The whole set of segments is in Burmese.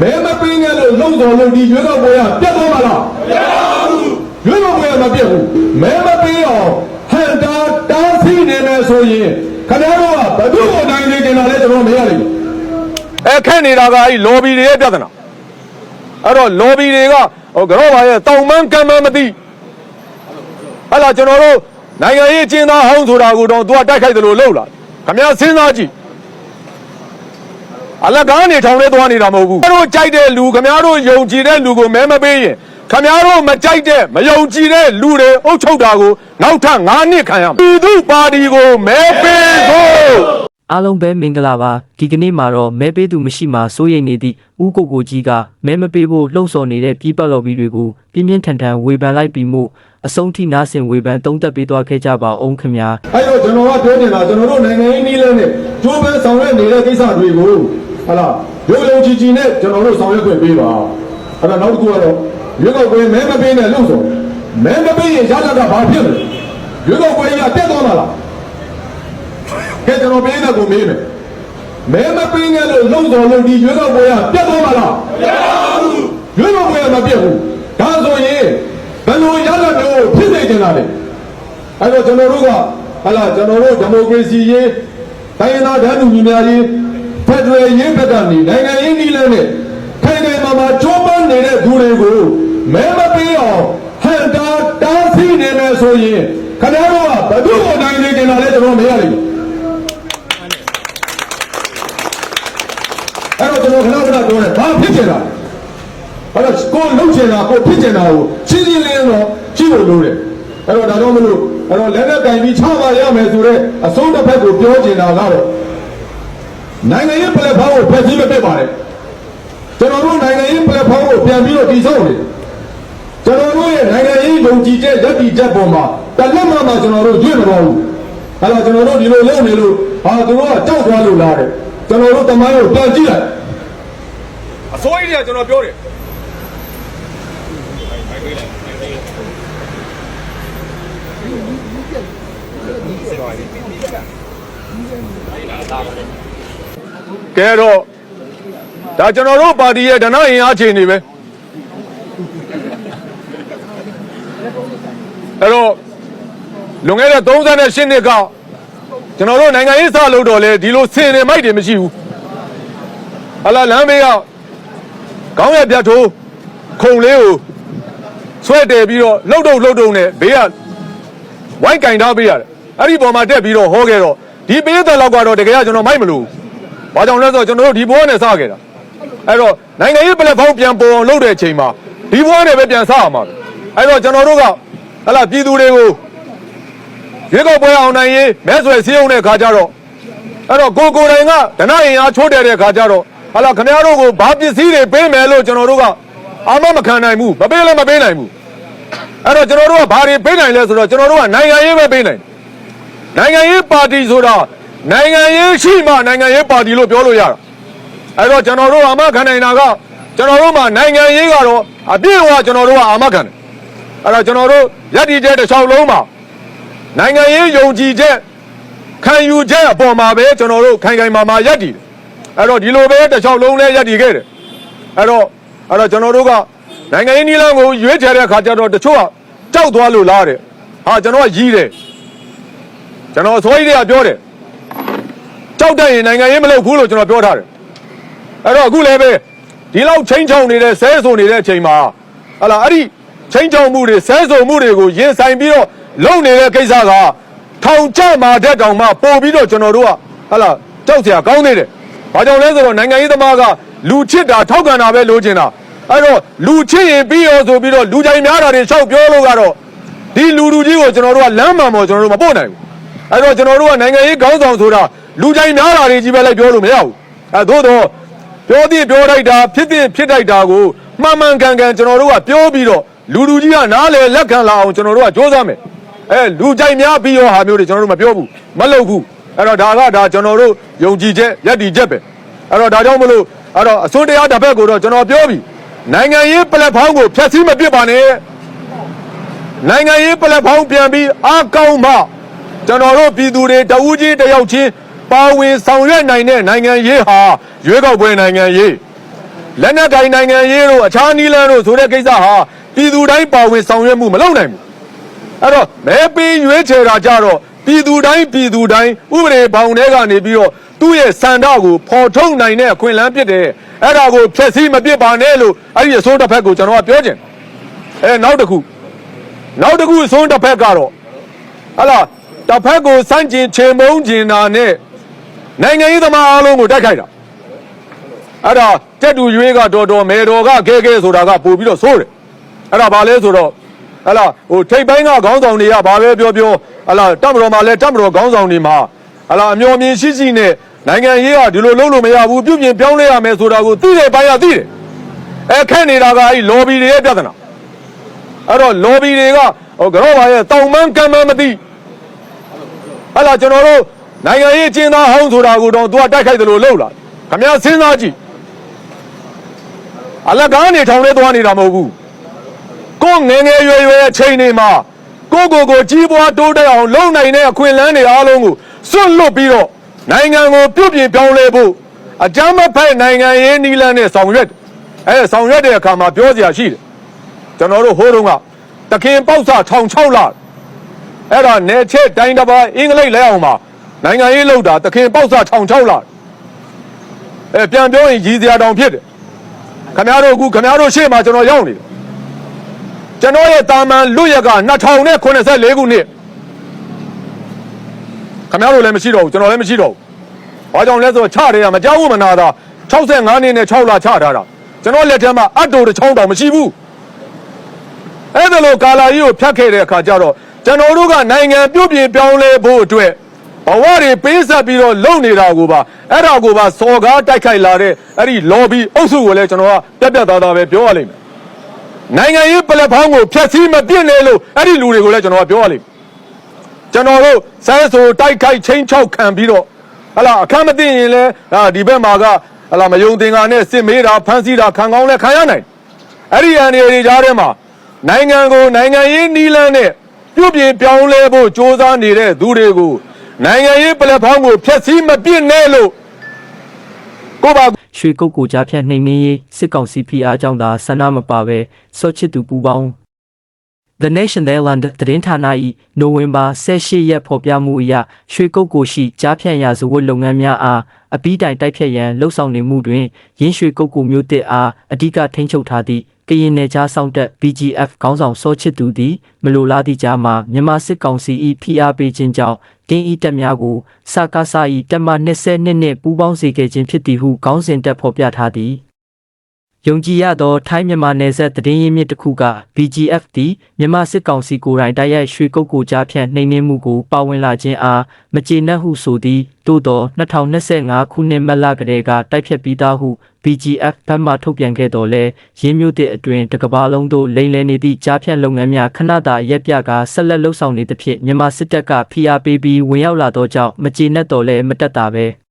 မဲမပင်းခဲ့လို့လုံတော်လို့ဒီရွေးကောက်ပွဲကပြတ်သွားမှာလားမပြတ်ပါဘူးရွေးကောက်ပွဲကမပြတ်ဘူးမဲမပင်းအောင်ဟန်တာတားဆီးနေမယ်ဆိုရင်ခင်ဗျားတို့ကဘယ်သူ့ကိုနိုင်နေကြတာလဲကျွန်တော်မရလိမ့်ဘူးအဲခက်နေတာကအဲ့ lobby တွေရဲ့ပြဿနာအဲ့တော့ lobby တွေကဟိုကတော့ပါရဲ့တောင်မန်းကမ်းမန်းမသိဟဲ့လားကျွန်တော်တို့နိုင်ငံရေးအကျဉ်းသားဟောင်းဆိုတာကိုတော့သူကတိုက်ခိုက်တယ်လို့လုပ်လာခမရစဉ်းစားကြည့် အလကားနေထောင်လဲသွားနေတာမဟုတ်ဘူးခင်ဗျားတို့ကြိုက်တဲ့လူခင်ဗျားတို့ယုံကြည်တဲ့လူကိုမဲမပေးရင်ခင်ဗျားတို့မကြိုက်တဲ့မယုံကြည်တဲ့လူတွေအုပ်ချုပ်တာကိုနောက်ထပ်9နှစ်ခံရမယ်ပြည်သူပါတီကိုမဲပေးဖို့အားလုံးပဲမင်္ဂလာပါဒီကနေ့မှာတော့မဲပေးသူမရှိမှစိုးရိမ်နေသည့်ဦးကိုကိုကြီးကမဲမပေးဖို့လှုံ့ဆော်နေတဲ့ပြည်ပတ်လော်ဘီတွေကိုပြင်းပြင်းထန်ထန်ဝေဖန်လိုက်ပြီးမှအဆုံးထိနားဆင်ဝေဖန်သုံးသပ်ပေးသွားခဲ့ကြပါအောင်ခင်ဗျာအဲ့တော့ကျွန်တော်ကပြောနေတာကျွန်တော်တို့နိုင်ငံရေးနည်းလမ်းနဲ့ကျိုးပန်းဆောင်ရွက်နေတဲ့ကိစ္စတွေကို ဟာလားရုပ်ယုံကြည်ကြည်နဲ့ကျွန်တော်တို့ဆောင်ရွက်ခွင့်ပေးပါအဲ့ဒါနောက်တစ်ခုကတော့ရွေးကောက်ပွဲမဲမပေးနဲ့လို့ဆိုမဲမပေးရင်ရတာကဘာဖြစ်လဲရွေးကောက်ပွဲကြီးကတက်သွားမှာလားကဲကျွန်တော်ပေးတဲ့ကိုမေးမယ်မဲမပေးနဲ့လို့လုံတော်လို့ဒီရွေးကောက်ပွဲကတက်သွားမှာလားမပြတ်ပါဘူးရွေးကောက်ပွဲကမပြတ်ဘူးဒါဆိုရင်ဘယ်လိုရတာမျိုးဖြစ်နေကြတာလဲအဲ့တော့ကျွန်တော်တို့ကဟလာကျွန်တော်တို့ဒီမိုကရေစီရေးတိုင်းရင်းသားဓာတ်တူညီများရေး ဖက်ဒရယ်ရေးဘက်ကနေနိုင်ငံရေးနည်းလမ်းနဲ့ခိုင်ခိုင်မာမာကြိုးပမ်းနေတဲ့သူတွေကိုမဲမပေးအောင်ဟန်တာတားဆီးနေမယ်ဆိုရင်ခင်ဗျားတို့ကဘယ်သူ့ကိုနိုင်နေကြတာလဲကျွန်တော်မရလိမ့်ဘူးအဲ့တော့ကျွန်တော်ခဏခဏပြောတယ်ဘာဖြစ်ကြတာလဲအဲ့တော့ကိုလှုပ်ချင်တာကိုဖြစ်ချင်တာကိုချင်းချင်းလေးတော့ကြည့်လို့လို့တယ်အဲ့တော့ဒါကြောင့်မလို့အဲ့တော့လက်နဲ့တိုင်ပြီးချပါရမယ်ဆိုတော့အစိုးတစ်ဖက်ကိုပြောချင်တာကတော့ နိုင်ငံရေးပလက်ဖောင်းကိုဖျက်ဆီးမပစ်ပါနဲ့ကျွန်တော်တို့နိုင်ငံရေးပလက်ဖောင်းကိုပြန်ပြီးတော့တည်ဆောက်နေကျွန်တော်တို့ရဲ့နိုင်ငံရေးယုံကြည်ချက်လက်တည်ချက်ပေါ်မှာတလက်မှမှကျွန်တော်တို့ကြွေးမတော်ဘူးအဲ့တော့ကျွန်တော်တို့ဒီလိုလုပ်နေလို့ဟာသူတို့ကကြောက်သွားလို့လားတဲ့ကျွန်တော်တို့တမိုင်းကိုပြန်ကြည့်လိုက်အစိုးရတွေကကျွန်တော်ပြောတယ်ကဲတော့ ဒါကျွန်တော်တို့ပါတီရဲ့ဒဏအင်အားခြေနေပဲအဲ့တော့လွန်ခဲ့တဲ့38နှစ်ကကျွန်တော်တို့နိုင်ငံရေးစလို့တော့လေဒီလိုဆင်နေမိုက်တွေမရှိဘူးဟလာလမ်းမေးကခေါင်းရပြတ်ထိုးခုံလေးကိုဆွဲတယ်ပြီးတော့လှုပ်တုပ်လှုပ်တုပ်နဲ့ဘေးကဝိုင်းကင်ထားပေးရတယ်အဲ့ဒီပေါ်မှာတက်ပြီးတော့ဟောခဲ့တော့ဒီပေးတဲ့လောက်ကတော့တကယ်ကကျွန်တော်မိုက်မလို့ ဘာကြောင့်လဲဆိုတော့ကျွန်တော်တို့ဒီဘဝနဲ့စခဲ့တာအဲ့တော့နိုင်ငံရေးပလက်ဖောင်းပြန်ပေါ်အောင်လုပ်တဲ့အချိန်မှာဒီဘဝနဲ့ပဲပြန်စရမှာပဲအဲ့တော့ကျွန်တော်တို့ကဟလာပြည်သူတွေကိုရွေးကောက်ပွဲအောင်နိုင်ရေးမဲဆွယ်စည်းရုံးတဲ့ခါကျတော့အဲ့တော့ကိုကိုယ်တိုင်ကဒဏရင်အားချိုးတယ်တဲ့ခါကျတော့ဟလာခင်ဗျားတို့ကိုဘာပစ္စည်းတွေပေးမယ်လို့ကျွန်တော်တို့ကအာမမခံနိုင်ဘူးမပေးလည်းမပေးနိုင်ဘူးအဲ့တော့ကျွန်တော်တို့ကဘာတွေပေးနိုင်လဲဆိုတော့ကျွန်တော်တို့ကနိုင်ငံရေးပဲပေးနိုင်တယ်နိုင်ငံရေးပါတီဆိုတာ နိုင်ငံရေးရှိမှနိုင်ငံရေးပါတီလို့ပြောလို့ရတာအဲ့တော့ကျွန်တော်တို့အာမခံနိုင်တာကကျွန်တော်တို့မှာနိုင်ငံရေးကတော့အပြည့်အဝကျွန်တော်တို့ကအာမခံတယ်အဲ့တော့ကျွန်တော်တို့ယက်တီကျဲတစ်ချောင်းလုံးမှာနိုင်ငံရေးယုံကြည်ချက်ခံယူချက်အပေါ်မှာပဲကျွန်တော်တို့ခိုင်ခိုင်မာမာယက်တီတယ်အဲ့တော့ဒီလိုပဲတစ်ချောင်းလုံးလဲယက်တီခဲ့တယ်အဲ့တော့အဲ့တော့ကျွန်တော်တို့ကနိုင်ငံရေးနည်းလမ်းကိုရွေးချယ်တဲ့အခါကျတော့တချို့ကကြောက်သွားလို့လားတဲ့ဟာကျွန်တော်ကရီးတယ်ကျွန်တော်အစိုးရတွေကပြောတယ် ကြောက်တတ်ရင်နိုင်ငံရေးမလုပ်ဘူးလို့ကျွန်တော်ပြောထားတယ်အဲ့တော့အခုလည်းပဲဒီလောက်ချင်းချောင်နေတဲ့ဆဲဆိုနေတဲ့အချိန်မှာဟလာအဲ့ဒီချင်းချောင်မှုတွေဆဲဆိုမှုတွေကိုရင်ဆိုင်ပြီးတော့လုံနေတဲ့ကိစ္စကထောင်ချမှာတဲ့တောင်မှပို့ပြီးတော့ကျွန်တော်တို့ကဟလာကြောက်စရာကောင်းသေးတယ်ဘာကြောင့်လဲဆိုတော့နိုင်ငံရေးသမားကလူချစ်တာထောက်ခံတာပဲလိုချင်တာအဲ့တော့လူချစ်ရင်ပြီးရောဆိုပြီးတော့လူကြိုင်များတာတွေရှောက်ပြောလို့ကတော့ဒီလူလူကြီးကိုကျွန်တော်တို့ကလမ်းမှန်ပေါ်ကျွန်တော်တို့မပို့နိုင်ဘူးအဲ့တော့ကျွန်တော်တို့ကနိုင်ငံရေးခေါင်းဆောင်ဆိုတာ လူကြိုင်များတာတွေကြီးပဲလိုက်ပြောလို့မရဘူးအဲသို့တော့ပြောသည့်ပြောလိုက်တာဖြစ်သင့်ဖြစ်လိုက်တာကိုမှန်မှန်ကန်ကန်ကျွန်တော်တို့ကပြောပြီးတော့လူလူကြီးကနားလေလက်ခံလာအောင်ကျွန်တော်တို့ကစ조사မယ်အဲလူကြိုင်များပြီးရောဟာမျိုးတွေကျွန်တော်တို့မပြောဘူးမလုပ်ဘူးအဲ့တော့ဒါကဒါကျွန်တော်တို့ယုံကြည်ချက်ယက်တီချက်ပဲအဲ့တော့ဒါကြောင့်မလို့အဲ့တော့အစိုးတရားတစ်ဖက်ကိုတော့ကျွန်တော်ပြောပြီနိုင်ငံရေးပလက်ဖောင်းကိုဖျက်ဆီးမပစ်ပါနဲ့နိုင်ငံရေးပလက်ဖောင်းပြန်ပြီးအားကောင်းမှကျွန်တော်တို့ပြည်သူတွေတဦးချင်းတစ်ယောက်ချင်း ပါဝင်ဆောင်ရွက်နိုင်တဲ့နိုင်ငံရေးဟာရွေးကောက်ပွဲနိုင်ငံရေးလက်နက်ကင်နိုင်ငံရေးတို့အခြားနီးလန်းတို့ဆိုတဲ့ကိစ္စဟာပြည်သူတိုင်းပါဝင်ဆောင်ရွက်မှုမလုပ်နိုင်ဘူးအဲ့တော့မဲပေးရွေးချယ်တာကြတော့ပြည်သူတိုင်းပြည်သူတိုင်းဥပဒေဘောင်ထဲကနေပြီးတော့သူ့ရဲ့စံတော့ကိုဖော်ထုတ်နိုင်တဲ့အခွင့်အလမ်းဖြစ်တယ်အဲ့ဒါကိုဖျက်ဆီးမပစ်ပါနဲ့လို့အဲ့ဒီအစိုးတစ်ဖက်ကိုကျွန်တော်ကပြောချင်တယ်အဲနောက်တစ်ခုနောက်တစ်ခုအစိုးတစ်ဖက်ကတော့ဟလာတစ်ဖက်ကိုစန့်ကျင်ချေမုန်းကျင်တာနဲ့ နိုင်ငံရေးသမားအားလုံးကိုတိုက်ခိုက်တာအဲ့ဒါတက်တူရွေးကတော်တော်မဲတော်ကခဲခဲဆိုတာကပို့ပြီးတော့ဆိုးတယ်အဲ့ဒါဘာလဲဆိုတော့ဟလာဟိုထိတ်ပိုင်းကခေါင်းဆောင်တွေကဘာပဲပြောပြောဟလာတက်မတော်မှာလဲတက်မတော်ခေါင်းဆောင်တွေမှာဟလာအမျော်မြင်ရှိရှိနဲ့နိုင်ငံရေးကဒီလိုလုပ်လို့မရဘူးပြုပြင်ပြောင်းလဲရမယ်ဆိုတာကိုသိတဲ့ပိုင်းကသိတယ်အဲခက်နေတာကအဲ့ lobby တွေရဲ့ပြဿနာအဲ့တော့ lobby တွေကဟိုကတော့ပါရဲ့တောင်မန်းကမ်းမန်းမသိဟလာကျွန်တော်တို့ နိုင်ငံရေးအကျဉ်းသားဟောင်းဆိုတာကိုတော့သူကတိုက်ခိုက်တယ်လို့လုပ်လာခမများစဉ်းစားကြည့်အလကားနေထောင်ထဲသွားနေတာမဟုတ်ဘူးကိုယ်ငယ်ငယ်ရွယ်ရွယ်အချိန်တွေမှာကိုယ့်ကိုယ်ကိုကြီးပွားတိုးတက်အောင်လုပ်နိုင်တဲ့အခွင့်အလမ်းတွေအားလုံးကိုစွန့်လွတ်ပြီးတော့နိုင်ငံကိုပြုပြင်ပြောင်းလဲဖို့အကြမ်းမဖက်နိုင်ငံရေးနီးလန်းနဲ့ဆောင်ရွက်အဲဆောင်ရွက်တဲ့အခါမှာပြောစရာရှိတယ်ကျွန်တော်တို့ဟိုးတုန်းကတခင်ပေါက်စာထောင်6လအဲ့ဒါနယ်ချက်တိုင်းတစ်ပါးအင်္ဂလိပ်လဲအောင်မှာ နိုင်ငံရေးလောက်တာတခင်ပေါက်စာထောင်6လအဲပြန်ပြောရင်ရည်စရာတောင်ဖြစ်တယ်ခမရတို့အခုခမရတို့ရှေ့မှာကျွန်တော်ရောက်နေတယ်ကျွန်တော်ရဲ့တာမန်လွတ်ရက်က2084ခုနှစ်ခမရတို့လည်းမရှိတော့ဘူးကျွန်တော်လည်းမရှိတော့ဘူးဘာကြောင့်လဲဆိုတော့ချတယ်ကမကြောက်ဘူးမနာတာ65နှစ်နဲ့6လချထားတာကျွန်တော်လက်ထက်မှာအတ်တိုတစ်ချောင်းတောင်မရှိဘူးအဲ့ဒါလိုကာလာကြီးကိုဖြတ်ခဲ့တဲ့အခါကျတော့ကျွန်တော်တို့ကနိုင်ငံပြုတ်ပြင်ပြောင်းလဲဖို့အတွက် ဘဝတွေပေးဆက်ပြီးတော့လုပ်နေတာကိုပါအဲ့ဒါကိုပါစော်ကားတိုက်ခိုက်လာတဲ့အဲ့ဒီ lobby အုပ်စုကိုလည်းကျွန်တော်ကပြက်ပြက်သားသားပဲပြောရလိမ့်မယ်နိုင်ငံရေးပလက်ဖောင်းကိုဖျက်ဆီးမပြစ်နဲ့လို့အဲ့ဒီလူတွေကိုလည်းကျွန်တော်ကပြောရလိမ့်မယ်ကျွန်တော်တို့စဲဆိုတိုက်ခိုက်ချင်းချောက်ခံပြီးတော့ဟလာအခမ်းမသိရင်လည်းဟာဒီဘက်မှာကဟလာမယုံသင်္ကာနဲ့စစ်မေးတာဖမ်းဆီးတာခံကောင်းလဲခံရနိုင်အဲ့ဒီအန်ဒီတွေကြားထဲမှာနိုင်ငံကိုနိုင်ငံရေးနီးလန်းနဲ့ပြုပြင်ပြောင်းလဲဖို့စ조사နေတဲ့သူတွေကို နိုင်ငံရေးပလက်ဖောင်းကိုဖျက်ဆီးမပြစ်နဲ့လို့ကိုပါရွှေကုတ်ကိုကြားဖြတ်နှိမ်နင်းရေးစစ်ကောင်စီဖိအားကြောင့်သာဆန္ဒမပါပဲစောချစ်သူပူပေါင်း The Nation Netherland သတင်းဌာန၏နိုဝင်ဘာ18ရက်ဖော်ပြမှုအရရွှေကုတ်ကိုရှိကြားဖြတ်ရာဇဝတ်လုပ်ငန်းများအားအပီးတိုင်တိုက်ဖြတ်ရန်လှုံ့ဆော်နေမှုတွင်ရင်းရွှေကုတ်ကိုမျိုးတစ်အားအဓိကထိန်းချုပ်ထားသည့် ကရင်နယ်ခြားစောင့်တပ် BGF ခေါင်းဆောင်စောချစ်သူသည်မလိုလားသည့်ကြားမှာမြန်မာစစ်ကောင်စီ၏ဖိအားပေးခြင်းကြောင့်တင်းဤတပ်များကိုစကားစာ၏တပ်မ20နှစ်နှင့်ပူးပေါင်းစေခဲ့ခြင်းဖြစ်သည်ဟုခေါင်းစဉ်တပ်ဖော်ပြထားသည် ယုံကြည်ရသောထိုင်းမြန်မာနယ်စပ်သတင်းရင်းမြစ်တစ်ခုက BGF သည်မြန်မာစစ်ကောင်စီကိုယ်တိုင်တိုက်ရိုက်ရွှေကုတ်ကိုကြားဖြန့်နှိမ်နင်းမှုကိုပါဝင်လာခြင်းအားမကျေနပ်ဟုဆိုသည်သို့သော2025ခုနှစ်မတ်လကတည်းကတိုက်ဖြတ်ပြီးသားဟု BGF ဘက်မှထုတ်ပြန်ခဲ့တော်လဲရင်းမြို့တဲ့အတွင်တစ်ကမ္ဘာလုံးသို့လိမ်လည်နေသည့်ကြားဖြန့်လုပ်ငန်းများခဏတာရက်ပြကဆက်လက်လှုပ်ဆောင်နေသဖြင့်မြန်မာစစ်တပ်ကဖိအားပေးပြီးဝင်ရောက်လာသောကြောင့်မကျေနပ်တော်လဲမတက်တာပဲ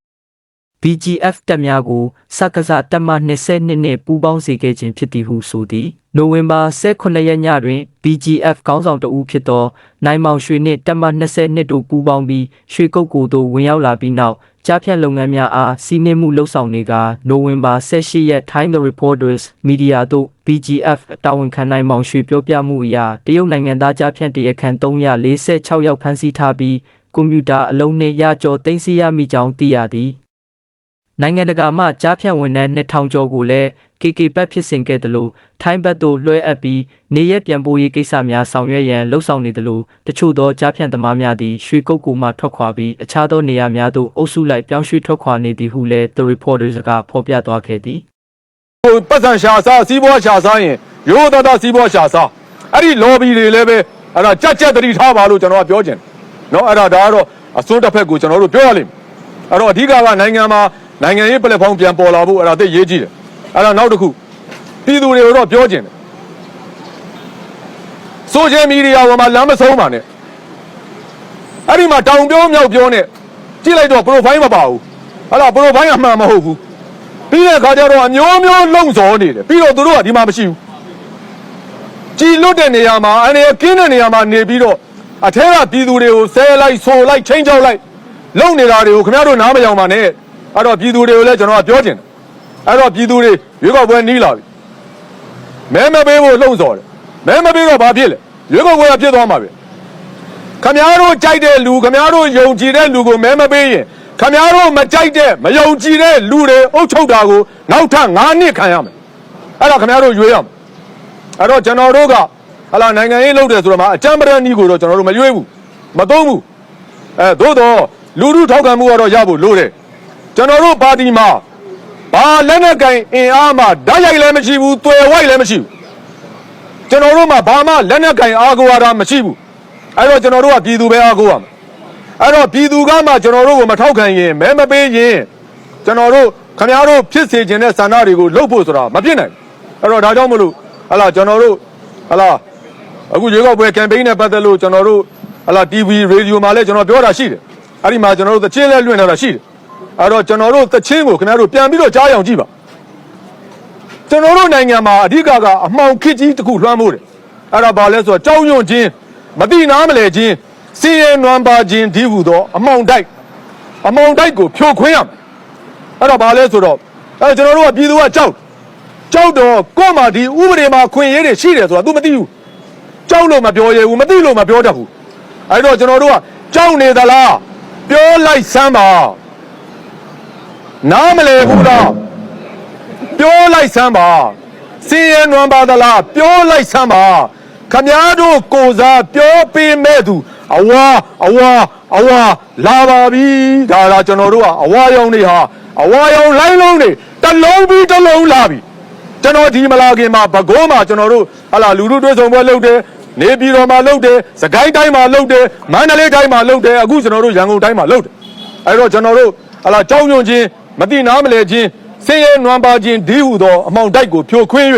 BGF တပ်များကိုစက္ကစတပ်မ20နှစ်နှင့်ပူးပေါင်းစေခဲ့ခြင်းဖြစ်သည်ဟုဆိုသည်နိုဝင်ဘာ18ရက်ညတွင် BGF ခေါင်းဆောင်တဦးဖြစ်သောနိုင်မောင်ရွှေနှင့်တပ်မ20နှစ်တို့ပူးပေါင်းပြီးရွှေကုတ်ကိုသို့ဝင်ရောက်လာပြီးနောက်ကြားဖြတ်လုပ်ငန်းများအားစီးနှင်းမှုလှုပ်ဆောင်နေကနိုဝင်ဘာ18ရက် Time the Reporters Media တို့ BGF တာဝန်ခံနိုင်မောင်ရွှေပြောပြမှုအရတရုတ်နိုင်ငံသားကြားဖြတ်တရားခံ346ယောက်ဖမ်းဆီးထားပြီးကွန်ပျူတာအလုံးနှင့်ရကြောသိမ်းဆည်းရမိကြောင်းသိရသည် နိုင်ငံတကာမှကြားဖြတ်ဝန်ထမ်း2000ကျော်ကိုလည်း KK ဘတ်ဖြစ်စဉ်ခဲ့တယ်လို့ထိုင်းဘတ်တို့လွှဲအပ်ပြီးနေရက်ပြန်ပို့ရေးကိစ္စများဆောင်ရွက်ရန်လှုံ့ဆော်နေတယ်လို့တချို့သောကြားဖြတ်သမားများသည်ရွှေကုတ်ကူမှထွက်ခွာပြီးအခြားသောနေရာများသို့အုပ်စုလိုက်ပြောင်းရွှေ့ထွက်ခွာနေသည်ဟုလည်း The Reporters ကဖော်ပြသွားခဲ့သည်ဟိုပတ်စံရှာစားစီးပွားရှာစားရင်ရိုးသားသားစီးပွားရှာစားအဲ့ဒီ lobby တွေလည်းပဲအဲ့ဒါကြက်ကြက်တတိထားပါလို့ကျွန်တော်ကပြောချင်တယ်နော်အဲ့ဒါဒါကတော့အစွန်းတစ်ဖက်ကိုကျွန်တော်တို့ပြောရလိမ့်မယ်အဲ့တော့အဓိကကနိုင်ငံမှာ နိုင်ငံရေးပလက်ဖောင်းပြန်ပေါ်လာဖို့အဲ့ဒါသိရေးကြည့်တယ်အဲ့ဒါနောက်တစ်ခုပြည်သူတွေကိုတော့ပြောချင်တယ်ဆိုရှယ်မီဒီယာပေါ်မှာလမ်းမဆုံးပါနဲ့အဲ့ဒီမှာတောင်ပြောမြောက်ပြောနဲ့ကြည့်လိုက်တော့ profile မပါဘူးဟာလား profile အမှန်မဟုတ်ဘူးပြီးတဲ့အခါကျတော့အမျိုးမျိုးလုံစော်နေတယ်ပြီးတော့သူတို့ကဒီမှာမရှိဘူးကြည်လွတ်တဲ့နေရာမှာအနေကင်းတဲ့နေရာမှာနေပြီးတော့အထက်ကပြည်သူတွေကိုဆဲလိုက်ဆိုလိုက်ချင်းချောက်လိုက်လုံနေတာတွေကိုခင်ဗျားတို့နားမယောင်ပါနဲ့ အဲ့တော့ပြည်သူတွေကိုလည်းကျွန်တော်ကပြောချင်တယ်အဲ့တော့ပြည်သူတွေရွေးကောက်ပွဲနီးလာပြီမဲမပေးဖို့လှုံ့ဆော်တယ်မဲမပေးတော့ဘာဖြစ်လဲရွေးကောက်ပွဲကဖြစ်သွားမှာပဲခမားတို့ကြိုက်တဲ့လူခမားတို့ယုံကြည်တဲ့လူကိုမဲမပေးရင်ခမားတို့မကြိုက်တဲ့မယုံကြည်တဲ့လူတွေအုပ်ချုပ်တာကိုနောက်ထပ်9နှစ်ခံရမယ်အဲ့ဒါခမားတို့ရွေးရမယ်အဲ့တော့ကျွန်တော်တို့ကဟလာနိုင်ငံရေးလုပ်တယ်ဆိုတော့မှအကြမ်းပဒနီးကိုတော့ကျွန်တော်တို့မရွေးဘူးမသုံးဘူးအဲသို့တော့လူထုထောက်ခံမှုကတော့ရဖို့လိုတယ် ကျွန်တော်တို့ပါတီမှာဘာလက်နက်ကင်အင်အားမှဓာတ်ရိုက်လည်းမရှိဘူး၊တွေ့ဝိုက်လည်းမရှိဘူး။ကျွန်တော်တို့မှာဘာမှလက်နက်ကင်အားကိုးရတာမရှိဘူး။အဲ့တော့ကျွန်တော်တို့ကပြည်သူပဲအားကိုးရမယ်။အဲ့တော့ပြည်သူကမှကျွန်တော်တို့ကိုမထောက်ခံရင်မဲမပေးရင်ကျွန်တော်တို့ခမည်းတော်ဖြစ်စေခြင်းတဲ့ဆန္ဒတွေကိုလှုပ်ဖို့ဆိုတာမဖြစ်နိုင်ဘူး။အဲ့တော့ဒါကြောင့်မလို့ဟလာကျွန်တော်တို့ဟလာအခုရွေးကောက်ပွဲကမ်ပိန်းနဲ့ပတ်သက်လို့ကျွန်တော်တို့ဟလာ TV ရေဒီယိုမှာလည်းကျွန်တော်ပြောတာရှိတယ်။အဲ့ဒီမှာကျွန်တော်တို့သချင်းလဲလွှင့်ထားတာရှိတယ်။ အဲ့တော့ကျွန်တော်တို့သချင်းကိုခင်ဗျားတို့ပြန်ပြီးတော့ကြားရအောင်ကြည့်ပါ။ကျွန်တော်တို့နိုင်ငံမှာအဓိကကအမှောင်ခစ်ကြီးတစ်ခုလွှမ်းမိုးတယ်။အဲ့ဒါဘာလဲဆိုတော့ကြောက်ရွံ့ခြင်းမတိနားမလဲခြင်းစင်ရဲနွမ်းပါခြင်းဒီဟုသောအမှောင်တိုက်အမှောင်တိုက်ကိုဖြိုခွင်းရမယ်။အဲ့ဒါဘာလဲဆိုတော့အဲ့ကျွန်တော်တို့ကပြည်သူကကြောက်ကြောက်တော့ကို့မှာဒီဥပဒေမှာခွင့်ရေးတွေရှိတယ်ဆိုတာ तू မသိဘူး။ကြောက်လို့မပြောရဘူးမသိလို့မပြောတတ်ဘူး။အဲ့တော့ကျွန်တော်တို့ကကြောက်နေသလားပြောလိုက်စမ်းပါ နားမလဲဘူးလားပြောလိုက်စမ်းပါစင်ရနွမ်းပါသလားပြောလိုက်စမ်းပါခမားတို့ကိုစားပြောပေးမဲ့သူအဝါအဝါအဝါလာပါပြီဒါလာကျွန်တော်တို့ကအဝါရောင်တွေဟာအဝါရောင်လိုင်းလုံးတွေတစ်လုံးပြီးတစ်လုံးလာပြီကျွန်တော်ဒီမလာခင်မှာဘကိုးမှာကျွန်တော်တို့ဟာလာလူလူတွေ့ဆုံပွဲလုပ်တယ်နေပြည်တော်မှာလုပ်တယ်စကိုင်းတိုင်းမှာလုပ်တယ်မန္တလေးတိုင်းမှာလုပ်တယ်အခုကျွန်တော်တို့ရန်ကုန်တိုင်းမှာလုပ်တယ်အဲ့တော့ကျွန်တော်တို့ဟာလာကြောက်ရွံ့ခြင်း မတိနားမလဲခြင်းဆင်းရဲနွမ်းပါခြင်းဒီဟုသောအမောင်တိုက်ကိုဖြိုခွင်း၍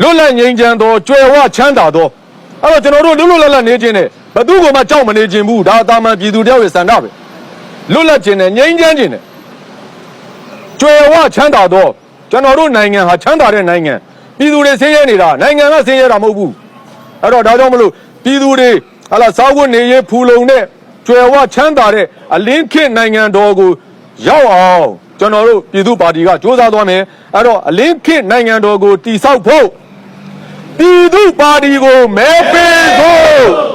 လွတ်လပ်ငြိမ်းချမ်းသောကြွယ်ဝချမ်းသာသောအဲ့တော့ကျွန်တော်တို့လွတ်လွတ်လပ်လပ်နေခြင်းနဲ့ဘသူ့ကိုမှကြောက်မနေခြင်းဘူးဒါအသာမန်ပြည်သူတယောက်ရဲ့စံတပဲလွတ်လပ်ခြင်းနဲ့ငြိမ်းချမ်းခြင်းနဲ့ကြွယ်ဝချမ်းသာသောကျွန်တော်တို့နိုင်ငံဟာချမ်းသာတဲ့နိုင်ငံပြည်သူတွေဆင်းရဲနေတာနိုင်ငံကဆင်းရဲတာမဟုတ်ဘူးအဲ့တော့ဒါကြောင့်မလို့ပြည်သူတွေဟာလာစားဝတ်နေရေးဖူလုံတဲ့ ကြွယ်ဝချမ်းသာတဲ့အလင်းခေတ်နိုင်ငံတော်ကိုရောက်အောင်ကျွန်တော်တို့ပြည်သူပါတီကစ조사သွားမယ်အဲ့တော့အလင်းခေတ်နိုင်ငံတော်ကိုတည်ဆောက်ဖို့ပြည်သူပါတီကိုမဲပေးဖို့